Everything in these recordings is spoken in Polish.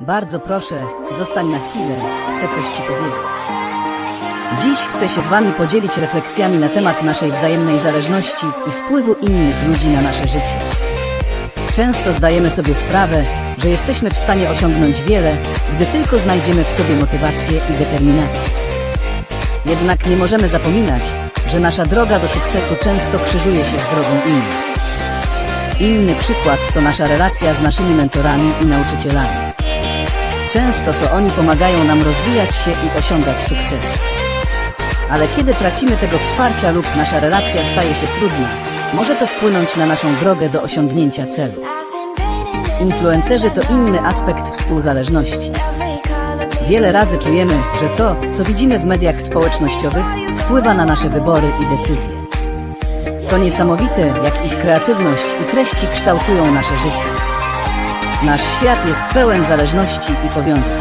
Bardzo proszę, zostań na chwilę, chcę coś Ci powiedzieć. Dziś chcę się z Wami podzielić refleksjami na temat naszej wzajemnej zależności i wpływu innych ludzi na nasze życie. Często zdajemy sobie sprawę, że jesteśmy w stanie osiągnąć wiele, gdy tylko znajdziemy w sobie motywację i determinację. Jednak nie możemy zapominać, że nasza droga do sukcesu często krzyżuje się z drogą innych. Inny przykład to nasza relacja z naszymi mentorami i nauczycielami. Często to oni pomagają nam rozwijać się i osiągać sukcesy. Ale kiedy tracimy tego wsparcia lub nasza relacja staje się trudna, może to wpłynąć na naszą drogę do osiągnięcia celu. Influencerzy to inny aspekt współzależności. Wiele razy czujemy, że to, co widzimy w mediach społecznościowych, wpływa na nasze wybory i decyzje. To niesamowite, jak ich kreatywność i treści kształtują nasze życie. Nasz świat jest pełen zależności i powiązań.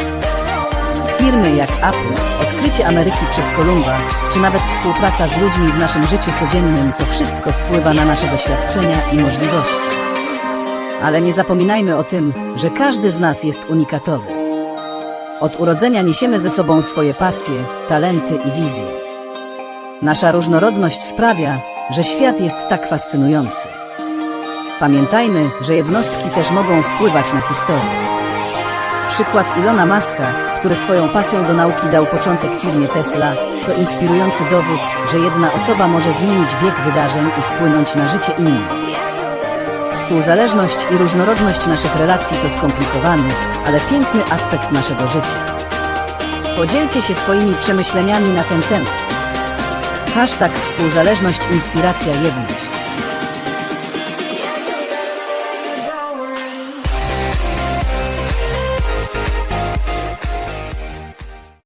Firmy jak Apple, odkrycie Ameryki przez Kolumba, czy nawet współpraca z ludźmi w naszym życiu codziennym, to wszystko wpływa na nasze doświadczenia i możliwości. Ale nie zapominajmy o tym, że każdy z nas jest unikatowy. Od urodzenia niesiemy ze sobą swoje pasje, talenty i wizje. Nasza różnorodność sprawia, że świat jest tak fascynujący. Pamiętajmy, że jednostki też mogą wpływać na historię. Przykład Ilona Maska, który swoją pasją do nauki dał początek firmie Tesla, to inspirujący dowód, że jedna osoba może zmienić bieg wydarzeń i wpłynąć na życie innych. Współzależność i różnorodność naszych relacji to skomplikowany, ale piękny aspekt naszego życia. Podzielcie się swoimi przemyśleniami na ten temat. Hashtag współzależność inspiracja jedność.